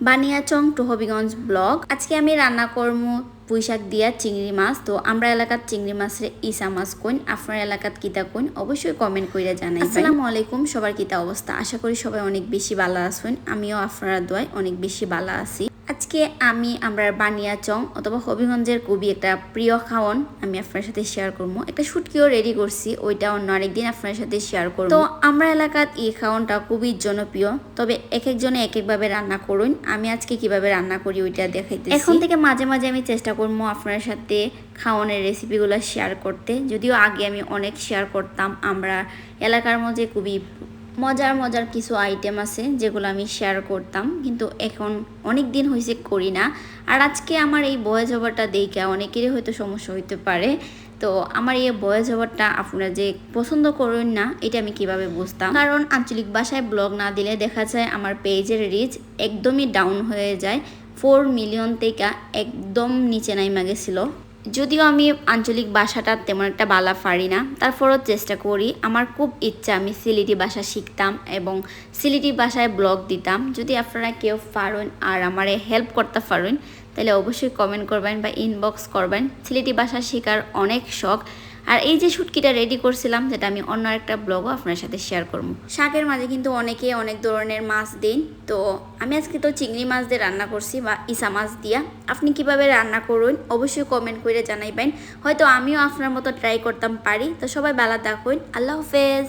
Baniachong two block blog. আজকে আমি রান্না করব পুঁইশাক দিয়া চিংড়ি মাছ। তো আমরা এলাকার চিংড়ি মাছের ইসা মাছ কইন আপনার এলাকাত কিতা কইন অবশ্যই কমেন্ট করে জানাই আসসালামু আলাইকুম সবার কিতা অবস্থা? আশা করি সবাই অনেক বেশি ভালো আছেন। আমিও আপনারা দোয়াই অনেক বেশি ভালো আছি। আজকে আমি আমরা বানিয়াচং অথবা হবিগঞ্জের খুবই একটা প্রিয় খাওয়ান আমি আপনার সাথে শেয়ার করব। একটা শুটকিও রেডি করছি ওইটা অন্য আরেকদিন আপনার সাথে শেয়ার করব। তো আমরা এলাকার এই খাওয়ানটা খুবই জনপ্রিয়, তবে এক একজনে এক একভাবে রান্না করুন। আমি আজকে কীভাবে রান্না করি ওইটা দেখাইতে এখন থেকে মাঝে মাঝে আমি চেষ্টা করব আপনার সাথে খাওয়ানোর রেসিপিগুলো শেয়ার করতে। যদিও আগে আমি অনেক শেয়ার করতাম, আমরা এলাকার মধ্যে খুবই মজার মজার কিছু আইটেম আছে যেগুলো আমি শেয়ার করতাম, কিন্তু এখন অনেক দিন হয়েছে করি না। আর আজকে আমার এই বয়েজ ওভারটা দেখে অনেকেরই হয়তো সমস্যা হইতে পারে। তো আমার এই বয়েজ ওভারটা আপনারা যে পছন্দ করেন না, এটা আমি কীভাবে বুঝতাম? কারণ আঞ্চলিক ভাষায় ব্লগ না দিলে দেখা যায় আমার পেজের রিচ একদমই ডাউন হয়ে যায়। ফোর মিলিয়ন থেকে একদম নিচে নাইমা গেছিল। যদিও আমি আঞ্চলিক ভাষাটা তেমন একটা বালা পারি না, তারপরও চেষ্টা করি। আমার খুব ইচ্ছা আমি সিলেটি ভাষা শিখতাম এবং সিলেটি ভাষায় ব্লগ দিতাম। যদি আপনারা কেউ পারেন আর আমারে হেল্প করতে পারেন, তাহলে অবশ্যই কমেন্ট করবেন বা ইনবক্স করবেন। সিলেটি ভাষা শেখার অনেক শখ। আর এই যে শুটকিটা রেডি করছিলাম, যেটা আমি অন্য একটা ব্লগও আপনার সাথে শেয়ার করব। শাকের মাঝে কিন্তু অনেকে অনেক ধরনের মাছ দিন, তো আমি আজকে তো চিংড়ি মাছ দিয়ে রান্না করছি বা ইসা মাছ দিয়া। আপনি কীভাবে রান্না করুন, অবশ্যই কমেন্ট করে জানাইবেন। হয়তো আমিও আপনার মতো ট্রাই করতাম পারি, তো সবাই বেলা দেখুন আল্লাহ হাফেজ।